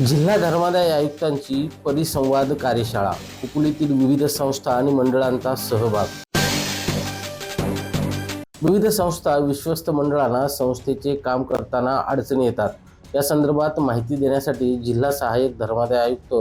जिल्हा धर्मादाय आयुक्तांची परिसंवाद कार्यशाळा उपकुलीतील विविध संस्था आणि मंडळांचा सहभाग. विविध संस्था विश्वस्त मंडळांना संस्थेचे काम करताना अडचणी येतात. या संदर्भात माहिती देण्यासाठी जिल्हा सहाय्यक धर्मादाय आयुक्त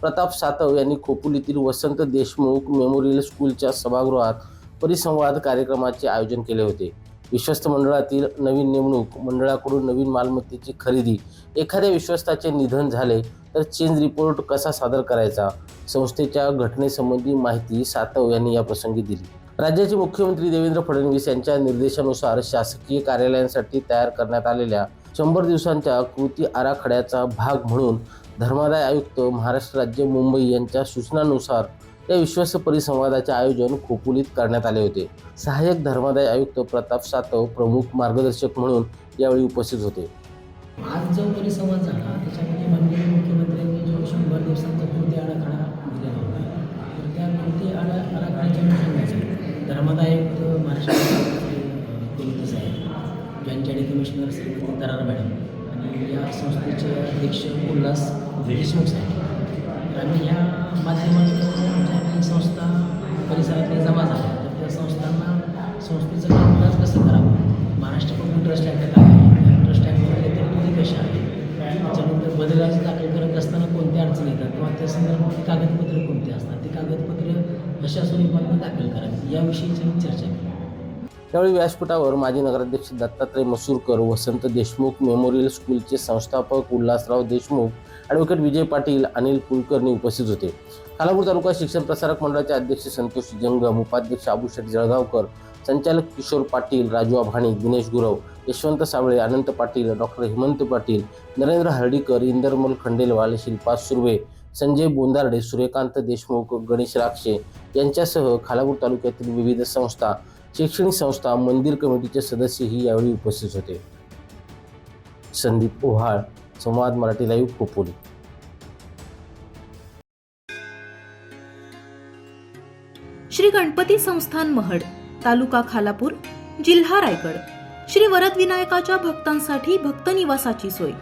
प्रताप सातव यांनी खोपोलीतील वसंत देशमुख मेमोरियल स्कूलच्या सभागृहात परिसंवाद कार्यक्रमाचे आयोजन केले होते. विश्वस्त मंडळातील नवीन नेमणूक मंडळाकडून नवीन मालमत्तेची खरेदी एखाद्या विश्वस्ताचे निधन झाले तर चेंज रिपोर्ट कसा सादर करायचा? संस्थेच्या घटनेसंबंधी माहिती सातव यांनी या प्रसंगी दिली. राज्याचे मुख्यमंत्री देवेंद्र फडणवीस यांच्या निर्देशानुसार शासकीय कार्यालयांसाठी तयार करण्यात आलेल्या शंभर दिवसांच्या कृती आराखड्याचा भाग म्हणून धर्मादाय आयुक्त महाराष्ट्र राज्य मुंबई यांच्या सूचनानुसार या विश्वस्त परिसंवादाचे आयोजन खोपुलीत करण्यात आले होते. सहाय्यक धर्मादाय आयुक्त प्रताप सातव प्रमुख मार्गदर्शक म्हणून यावेळी उपस्थित होते. आज जो परिसंवाद झाला त्याच्यामध्ये माननीय मुख्यमंत्र्यांनी जो शंभर दिवसांचा कृती आराखडा दिलेला होता तर त्या कृती आरा आराखड्याच्या अनुषंगाने धर्मदायक महाराष्ट्र कोलते साहेब joint commissioner Shrimati Darar madam आणि या संस्थेचे अध्यक्ष उल्हास देशमुख साहेब. आणि या माध्यमातून काही संस्था परिसरातल्या जमा झाल्या तर त्या संस्थांना संस्थेचं कामकाज कसं करावं? महाराष्ट्र पब्लिक ट्रस्ट ॲक्ट काय आहे ट्रस्ट ॲक्टमध्ये तरतुदी कशा आहेत त्याच्यानंतर बदलास दाखल करत असताना कोणत्या अडचणी येतात? किंवा त्या संदर्भात कागदपत्रं कोणती असतात? ती कागदपत्रं कशा स्वरूपात दाखल करावी? याविषयीची चर्चा केली. त्यावेळी व्यासपीठावर माजी नगराध्यक्ष दत्तात्रय मसूरकर वसंत देशमुख मेमोरियल स्कूलचे संस्थापक उल्हासराव देशमुख ॲडव्होकेट विजय पाटील अनिल कुलकर्णी उपस्थित होते. खालापूर तालुका शिक्षण प्रसारक मंडळाचे अध्यक्ष संतोष जंगम उपाध्यक्ष अबुशेठ जळगावकर संचालक किशोर पाटील राजू आभाणी दिनेश गुरव यशवंत साबळे अनंत पाटील डॉक्टर हेमंत पाटील नरेंद्र हर्डीकर इंदरमल खंडेलवाल शिल्पा सुर्वे संजय बोंदार्डे सूर्यकांत देशमुख गणेश राक्षे यांच्यासह खालापूर तालुक्यातील विविध संस्था शैक्षणिक संस्था मंदिर कमिटीचे सदस्यही यावेळी उपस्थित होते. संदीप ओहाळ संवाद मराठी लाईव्ह खोपोली श्री गणपती संस्थान महड तालुका खालापूर जिल्हा रायगड. श्री वरद विनायकाच्या भक्तांसाठी भक्त निवासाची सोय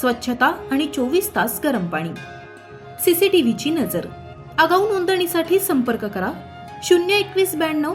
स्वच्छता आणि चोवीस तास गरम पाणी. सीसीटीव्हीची नजर. आगाऊ नोंदणीसाठी संपर्क करा शून्य एकवीस ब्याण्णव